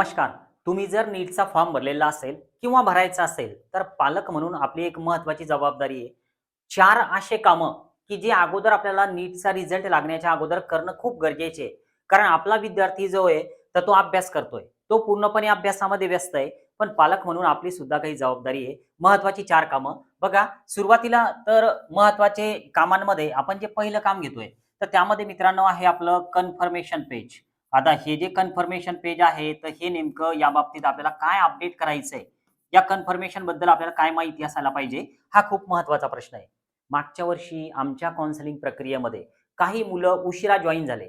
नमस्कार. तुम्ही जर नीटचा फॉर्म भरलेला असेल किंवा भरायचा असेल तर पालक म्हणून आपली एक महत्वाची जबाबदारी आहे. चार असे कामं की जे अगोदर आपल्याला नीटचा रिझल्ट लागण्याच्या अगोदर करणं खूप गरजेचे आहे. कारण आपला विद्यार्थी जो आहे तर तो अभ्यास करतोय. तो पूर्णपणे अभ्यासामध्ये व्यस्त आहे. पण पालक म्हणून आपली सुद्धा काही जबाबदारी आहे. महत्वाची चार कामं. बघा सुरुवातीला तर महत्त्वाचे कामांमध्ये आपण जे पहिलं काम घेतोय तर त्यामध्ये मित्रांनो आहे आपलं कन्फर्मेशन पेज आता हे जे कन्फर्मेशन पेज आहे तर हे नेमकं या बाबतीत आपल्याला काय अपडेट करायचंय? या कन्फर्मेशनबद्दल आपल्याला काय माहिती असायला पाहिजे? हा खूप महत्त्वाचा प्रश्न आहे. मागच्या वर्षी आमच्या काउन्सिलिंग प्रक्रियेमध्ये काही मुलं उशिरा जॉईन झाले.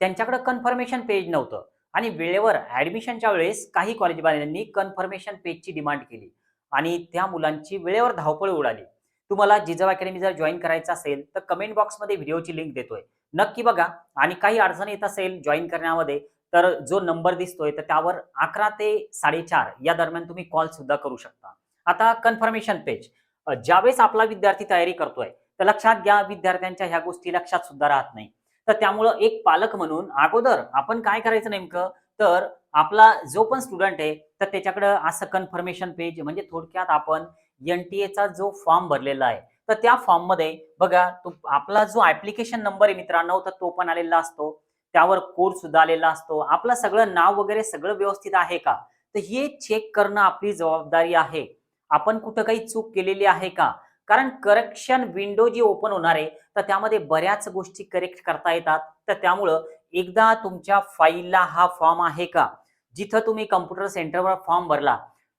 त्यांच्याकडे कन्फर्मेशन पेज नव्हतं. आणि वेळेवर ऍडमिशनच्या वेळेस काही कॉलेजवाल्यांनी कन्फर्मेशन पेजची डिमांड केली. आणि त्या मुलांची वेळेवर धावपळ उडाली. तुम्हाला जिजाऊ अकॅडमी जर जॉईन करायचं असेल तर कमेंट बॉक्समध्ये व्हिडिओची लिंक देतोय. नक्की बघा. आणि काही अडचण येत असेल जॉईन करण्यामध्ये तर जो नंबर दिसतोय तर त्यावर अकरा ते साडेचार या दरम्यान तुम्ही कॉल सुद्धा करू शकता. आता कन्फर्मेशन पेज ज्यावेळेस आपला विद्यार्थी तयारी करतोय तर लक्षात घ्या विद्यार्थ्यांच्या ह्या गोष्टी लक्षात सुद्धा राहत नाही. तर त्यामुळं एक पालक म्हणून अगोदर आपण काय करायचं नेमकं? तर आपला जो पण स्टुडंट आहे तर त्याच्याकडं असं कन्फर्मेशन पेज म्हणजे थोडक्यात आपण एनटीएचा जो फॉर्म भरलेला आहे तर त्या फॉर्ममध्ये बघा तो आपला जो ऍप्लिकेशन नंबर आहे मित्रांनो तर तो पण आलेला असतो. त्यावर कोड सुद्धा आलेला असतो. आपलं सगळं नाव वगैरे सगळं व्यवस्थित आहे का? तर हे चेक करणं आपली जबाबदारी आहे. आपण कुठं काही चूक केलेली आहे का? कारण करेक्शन विंडो जी ओपन होणार आहे तर त्यामध्ये बऱ्याच गोष्टी करेक्ट करता येतात. तर त्यामुळं एकदा तुमच्या फाईलला हा फॉर्म आहे का? जिथं तुम्ही कम्प्युटर सेंटरवर फॉर्म भरला.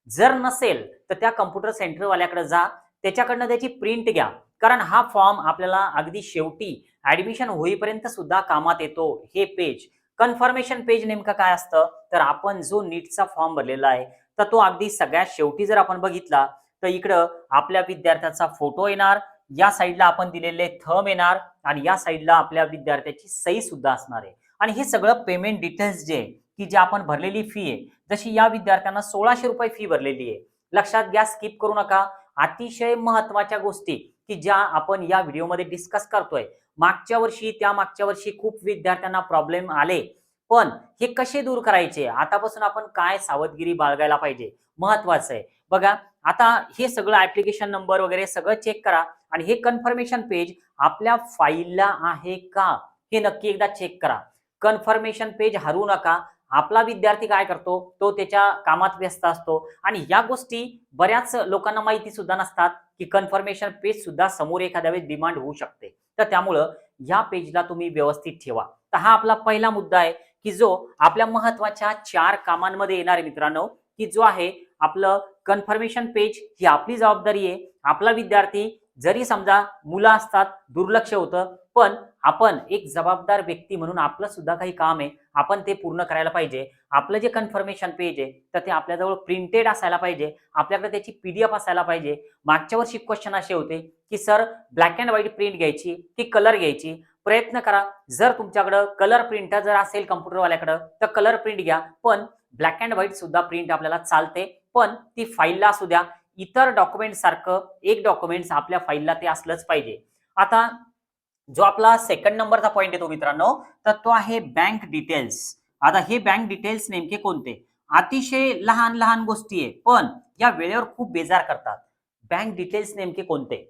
जर नसेल तर त्या कम्प्युटर सेंटरवाल्याकडे जा. त्याच्याकडनं त्याची प्रिंट घ्या. कारण हा फॉर्म आपल्याला अगदी शेवटी ऍडमिशन होईपर्यंत सुद्धा कामात येतो हे पेज कन्फर्मेशन पेज नेमकं काय असतं? तर आपण जो नीटचा फॉर्म भरलेला आहे तर तो अगदी सगळ्यात शेवटी जर आपण बघितला तर इकडं आपल्या विद्यार्थ्याचा फोटो येणार या साईडला आपण दिलेले थम येणार आणि या साईडला आपल्या विद्यार्थ्याची सही सुद्धा असणार आहे. आणि हे सगळं पेमेंट डिटेल्स जे की जे आपण भरलेली फी आहे जशी या विद्यार्थ्यांना सोळाशे रुपये फी भरलेली आहे. लक्षात घ्या स्किप करू नका. अतिशय महत्त्वाच्या गोष्टी की ज्या आपण या व्हिडिओमध्ये डिस्कस करतोय. मागच्या वर्षी त्या मागच्या वर्षी खूप विद्यार्थ्यांना प्रॉब्लेम आले. पण हे कसे दूर करायचे? आतापासून आपण काय सावधगिरी बाळगायला पाहिजे? महत्वाचं आहे. बघा आता हे सगळं ऍप्लिकेशन नंबर वगैरे सगळं चेक करा आणि हे कन्फर्मेशन पेज आपल्या फाईलला आहे का? हे नक्की एकदा चेक करा. कन्फर्मेशन पेज हरू नका. आपला विद्यार्थी काय करतो? तो त्याच्या कामात व्यस्त असतो. आणि या गोष्टी बऱ्याच लोकांना माहिती सुद्धा नसतात की कन्फर्मेशन पेज सुद्धा समोर एखाद्या वेळेस डिमांड होऊ शकते. तर त्यामुळं या पेजला तुम्ही व्यवस्थित ठेवा. तर हा आपला पहिला मुद्दा आहे की जो आपल्या महत्त्वाच्या चार कामांमध्ये येणार आहे मित्रांनो की जो आहे आपलं कन्फर्मेशन पेज ही आपली जबाबदारी आहे. आपला विद्यार्थी जरी समजा मुलं असतात दुर्लक्ष होतं पण आपण एक जबाबदार व्यक्ती म्हणून आपलं सुद्धा काही काम आहे आपण ते पूर्ण करायला पाहिजे. आपलं जे कन्फर्मेशन पेज आहे तर ते आपल्याजवळ प्रिंटेड असायला पाहिजे. आपल्याकडे त्याची पीडीएफ असायला पाहिजे. मागच्या वर्षी क्वेश्चन असे होते की sir black and white print घ्यायची की कलर घ्यायची? प्रयत्न करा. जर तुमच्याकडं कलर प्रिंटर जर असेल कम्प्युटरवाल्याकडं तर कलर प्रिंट घ्या. पण ब्लॅक अँड व्हाईट सुद्धा प्रिंट आपल्याला चालते. पण ती फाईलला असू द्या. इतर डॉक्युमेंट सारखं एक डॉक्युमेंट्स आपल्या फाईलला ते असलंच पाहिजे. आता जो आपला सेकंड नंबरचा पॉईंट येतो मित्रांनो तर तो आहे बँक डिटेल्स आता हे बँक डिटेल्स नेमके कोणते? अतिशय लहान लहान गोष्टी आहे पण या वेळेवर खूप बेजार करतात. बँक डिटेल्स नेमके कोणते?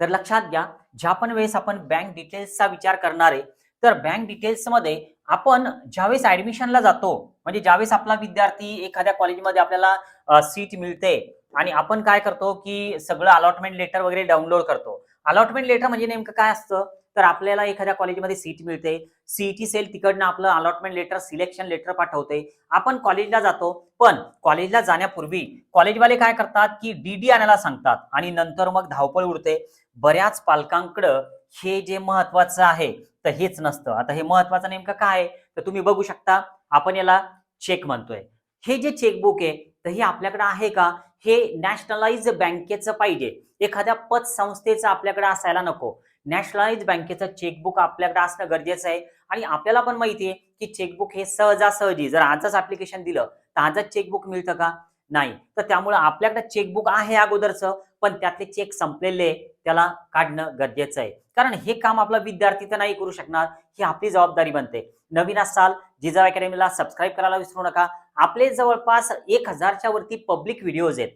तर लक्षात घ्या ज्या पण वेळेस आपण बँक डिटेल्सचा विचार करणार आहे तर बँक डिटेल्समध्ये आपण ज्यावेळेस ऍडमिशनला जातो म्हणजे ज्यावेळेस आपला विद्यार्थी एखाद्या कॉलेजमध्ये आपल्याला सीट मिळते आणि आपण काय करतो की सगळं अलॉटमेंट लेटर वगैरे डाउनलोड करतो. अलॉटमेंट लेटर म्हणजे नेमकं काय असतं? तर आपल्याला एखाद्या कॉलेजमध्ये सीट मिळते. सीईटी सेल तिकडनं आपलं अलॉटमेंट लेटर सिलेक्शन लेटर पाठवते. आपण कॉलेजला जातो पण कॉलेजला जाण्यापूर्वी कॉलेजवाले काय करतात की डीडी आणायला सांगतात आणि नंतर मग धावपळ उडते. बऱ्याच पालकांकडं हे जे महत्वाचं आहे तर हेच नसतं. आता हे महत्वाचं नेमकं काय? आहे तर तुम्ही बघू शकता आपण याला चेक म्हणतोय. हे जे चेकबुक आहे तर हे आपल्याकडे आहे का? हे नॅशनलाइज बँकेचं पाहिजे. एखाद्या पतसंस्थेचं आपल्याकडे असायला नको. नॅशनलाइज बँकेचं चेकबुक आपल्याकडे असणं गरजेचं आहे. आणि आपल्याला पण माहिती आहे की चेकबुक हे सहजासहजी जर आजच ऍप्लिकेशन दिलं तर आजच चेकबुक मिळतं का? नाही. तर त्यामुळे आपल्याकडे चेकबुक आहे अगोदरचं पण त्यातले चेक संपलेले त्याला काढणं गरजेचं आहे. कारण हे काम आपला विद्यार्थी तर नाही करू शकणार ही आपली जबाबदारी बनते. नवीन असाल जिजाऊ अकॅडमीला सबस्क्राईब करायला विसरू नका. आपले जवळपास एक हजारच्या वरती पब्लिक व्हिडिओज आहेत.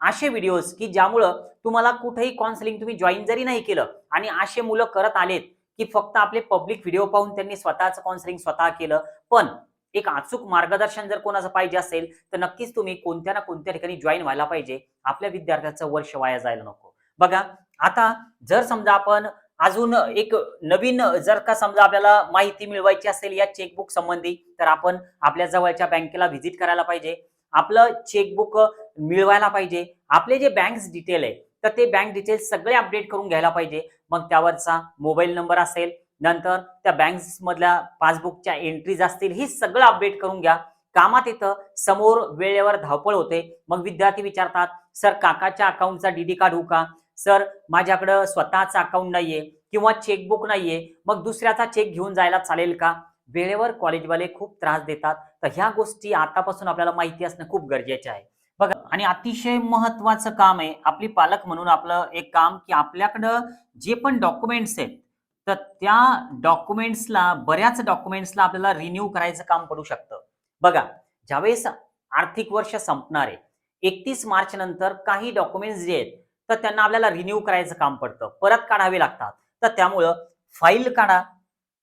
असे व्हिडिओज की ज्यामुळं तुम्हाला कुठेही काउन्सिलिंग तुम्ही जॉईन जरी नाही केलं आणि असे मुलं करत आलेत की फक्त आपले पब्लिक व्हिडिओ पाहून त्यांनी स्वतःचं काउन्सिलिंग स्वतः केलं पण एक अचूक मार्गदर्शन जर कोणाचं पाहिजे असेल तर नक्कीच तुम्ही कोणत्या ना कोणत्या ठिकाणी जॉईन व्हायला पाहिजे आपल्या विद्यार्थ्याचं वर्ष वाया जायला नको. बघा आता जर समजा आपण अजून एक नवीन जर का समजा आपल्याला माहिती मिळवायची असेल या चेकबुक संबंधी तर आपण आपल्या जवळच्या बँकेला व्हिजिट करायला पाहिजे. आपलं चेकबुक मिळवायला पाहिजे. आपले जे बँक डिटेल आहे तर ते बँक डिटेल्स सगळे अपडेट करून घ्यायला पाहिजे. मग त्यावरचा मोबाईल नंबर असेल नंतर त्या बँक्स मधल्या पासबुकच्या एंट्रीज असतील हे सगळं अपडेट करून घ्या. कामात येतं समोर वेळेवर धावपळ होते. मग विद्यार्थी विचारतात सर काकाच्या अकाउंटचा डीडी काढू का? सर माझ्याकडं स्वतःचं अकाउंट नाहीये किंवा चेकबुक नाहीये. मग दुसऱ्याचा चेक घेऊन जायला चालेल का? वेळेवर कॉलेजवाले खूप त्रास देतात. तर ह्या गोष्टी आतापासून आपल्याला माहिती असणं खूप गरजेचे आहे. आणि अतिशय महत्वाचं काम आहे. आपली पालक म्हणून आपलं एक काम की आपल्याकडं जे पण डॉक्युमेंट्स आहेत तर त्या डॉक्युमेंट्सला बऱ्याच डॉक्युमेंट्सला आपल्याला रिन्यू करायचं काम पडू शकतं. बघा ज्यावेळेस आर्थिक वर्ष संपणार आहे एकतीस मार्च नंतर काही डॉक्युमेंट्स जे आहेत तर त्यांना आपल्याला रिन्यू करायचं काम पडतं. परत काढावे लागतात. तर त्यामुळं फाईल काढा.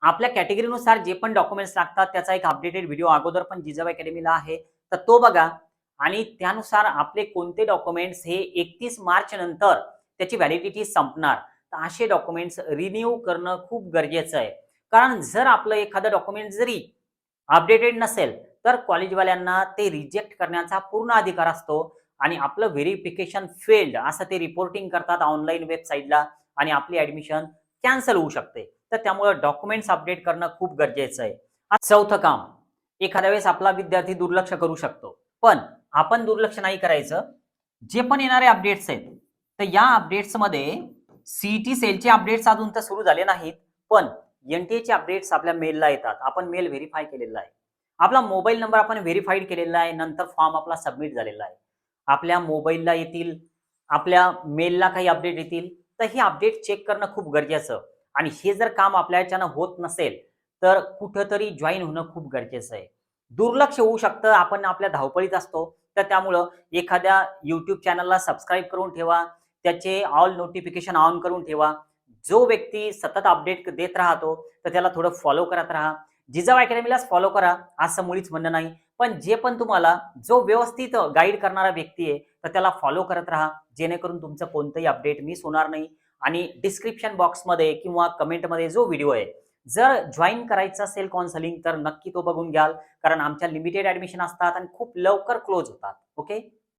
आपल्या कॅटेगरीनुसार जे पण डॉक्युमेंट्स लागतात त्याचा एक अपडेटेड व्हिडिओ अगोदर पण जिजाबाई अकॅडमीला आहे. तर तो बघा. आणि त्यानुसार आपले कोणते डॉक्युमेंट्स हे एकतीस मार्च नंतर त्याची व्हॅलिडिटी संपणार. तर असे डॉक्युमेंट्स रिन्यू करणं खूप गरजेचं आहे. कारण जर आपलं एखादं डॉक्युमेंट जरी अपडेटेड नसेल तर कॉलेजवाल्यांना ते रिजेक्ट करण्याचा पूर्ण अधिकार असतो आणि आपलं व्हेरिफिकेशन फेल्ड असं ते रिपोर्टिंग करतात ऑनलाईन वेबसाईटला आणि आपली ऍडमिशन कॅन्सल होऊ शकते. तर त्यामुळे डॉक्युमेंट्स अपडेट करणं खूप गरजेचं आहे. चौथं काम एखाद्या वेळेस आपला विद्यार्थी दुर्लक्ष करू शकतो. पण आपण दुर्लक्ष नाही करायचं. जे पण येणारे अपडेट्स आहेत तर या अपडेट्समध्ये सीईटी सेलचे अपडेट्स अजून तर सुरू झाले नाहीत पण एनटीएचे अपडेट्स आपल्या मेलला येतात. आपण मेल व्हेरीफाय केलेला आहे. आपला मोबाईल नंबर आपण व्हेरीफाईड केलेला आहे नंतर फॉर्म आपला सबमिट झालेला आहे. आपल्या मोबाईलला येतील आपल्या मेलला काही अपडेट येतील तर हे अपडेट चेक करणं खूप गरजेचं. आणि हे जर काम आपल्याच्यानं होत नसेल तर कुठंतरी जॉईन होणं खूप गरजेचं आहे. दुर्लक्ष होऊ शकतं. आपण आपल्या धावपळीत असतो. तर त्यामुळं एखाद्या यूट्यूब चॅनलला सबस्क्राईब करून ठेवा. त्याचे ऑल नोटिफिकेशन ऑन करून ठेवा. जो व्यक्ती सतत अपडेट देत राहतो तर त्याला थोडं फॉलो करत राहा. जिजाऊ अकॅडमीलाच फॉलो करा. असं मुळीच म्हणणं नाही. पण जे पण तुम्हाला जो व्यवस्थित गाईड करणारा व्यक्ती आहे तर त्याला फॉलो करत राहा. जेणेकरून तुमचं कोणतंही अपडेट मिस होणार नाही. आणि डिस्क्रिप्शन बॉक्समध्ये किंवा कमेंटमध्ये जो व्हिडिओ आहे जर जॉईन करायचं असेल काउन्सिलिंग तर नक्की तो बघून घ्याल. कारण आमच्या लिमिटेड ऍडमिशन असतात आणि खूप लवकर क्लोज होतात. ओके